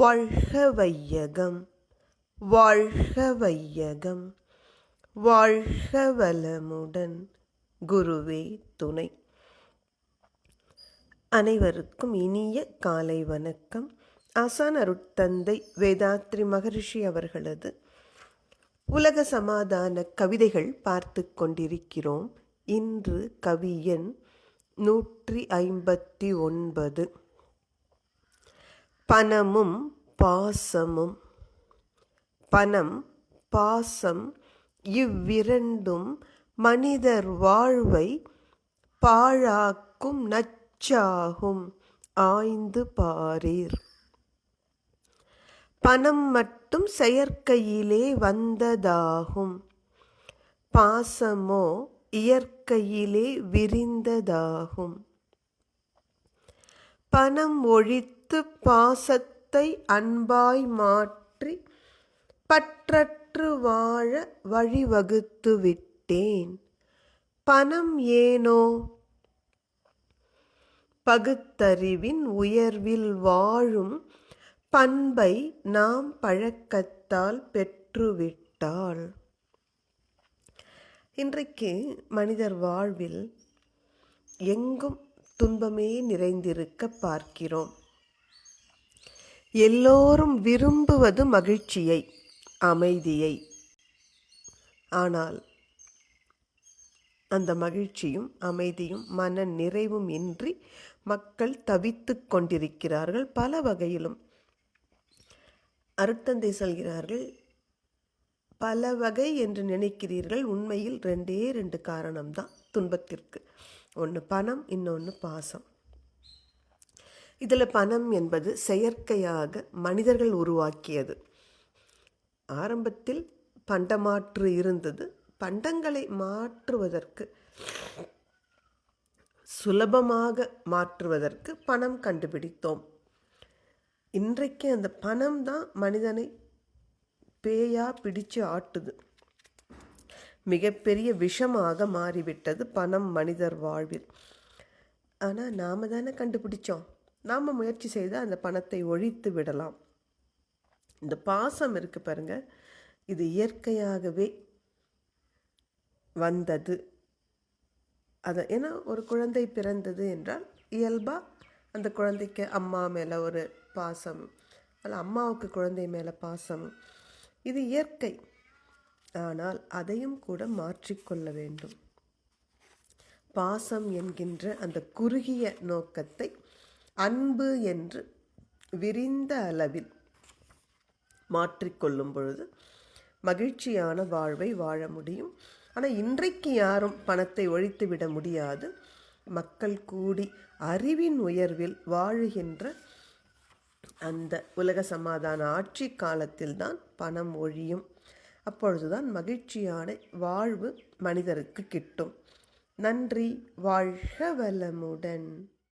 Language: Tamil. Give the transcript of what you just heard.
வாழ்க வையகம் வாழ்க வையகம் வாழ்க வளமுடன் குருவே துணை. அனைவருக்கும் இனிய காலை வணக்கம். ஆசான் அருட்தந்தை வேதாத்ரி மகரிஷி அவர்களது உலக சமாதான கவிதைகள் பார்த்து கொண்டிருக்கிறோம். இன்று கவியன் நூற்றி ஐம்பத்தி ஒன்பது. பணமும் பாசமும். பணம் பாசம் இவ்விரண்டும் மனிதர் வாழ்வை பாழாக்கும் நச்சாகும். ஆய்ந்து பாரீர். பணம் மட்டும் செயற்கையிலே வந்ததாகும். பாசமோ இயற்கையிலே விரிந்ததாகும். பணம் ஒழித்து பாசத்தை அன்பாய் மாற்றி பற்றற்று வாழ வழிவகுத்து விட்டேன். பணம் ஏனோ? பகுத்தறிவின் உயர்வில் வாழும் பண்பை நாம் பழக்கத்தால் பெற்றுவிட்டாள் இன்றைக்கு மனிதர் வாழ்வில் எங்கும் துன்பமே நிறைந்திருக்க பார்க்கிறோம். எல்லோரும் விரும்புவது மகிழ்ச்சியை அமைதியை. ஆனால் அந்த மகிழ்ச்சியும் அமைதியும் மன நிறைவும் இன்றி மக்கள் தவித்து கொண்டிருக்கிறார்கள் பல வகையிலும். அருட்தந்தை சொல்கிறார்கள் பல வகை என்று நினைக்கிறீர்கள் உண்மையில் ரெண்டே ரெண்டு காரணம்தான் துன்பத்திற்கு. ஒன்று பணம் இன்னொன்று பாசம். இதில் பணம் என்பது செயற்கையாக மனிதர்கள் உருவாக்கியது. ஆரம்பத்தில் பண்டமாற்று இருந்தது. பண்டங்களை மாற்றுவதற்கு சுலபமாக மாற்றுவதற்கு பணம் கண்டுபிடித்தோம். இன்றைக்கு அந்த பணம் தான் மனிதனை பேயா பிடிச்சு ஆட்டுது. மிகப்பெரிய விஷமாக மாறிவிட்டது பணம் மனிதர் வாழ்வில். ஆனால் நாம் தானே கண்டுபிடிச்சோம். நாம் முயற்சி செய்து அந்த பணத்தை ஒழித்து விடலாம். இந்த பாசம் இருக்குது பாருங்க. இது இயற்கையாகவே வந்தது. அதை ஏன்னா ஒரு குழந்தை பிறந்தது என்றால் இயல்பாக அந்த குழந்தைக்கு அம்மா மேலே ஒரு பாசம் அல்ல அம்மாவுக்கு குழந்தை மேலே பாசம். இது இயற்கை. ஆனால் அதையும் கூட மாற்றிக்கொள்ள வேண்டும். பாசம் என்கின்ற அந்த குறுகிய நோக்கத்தை அன்பு என்று விரிந்த அளவில் மாற்றிக்கொள்ளும் பொழுது மகிழ்ச்சியான வாழ்வை வாழ முடியும். ஆனால் இன்றைக்கு யாரும் பணத்தை ஒழித்து விட முடியாது. மக்கள் கூடி அறிவின் உயர்வில் வாழுகின்ற அந்த உலக சமாதான ஆட்சி காலத்தில்தான் பணம் ஒழியும். அப்பொழுதுதான் மகிழ்ச்சியான வாழ்வு மனிதருக்கு கிட்டும். நன்றி வாழ்க வளமுடன்.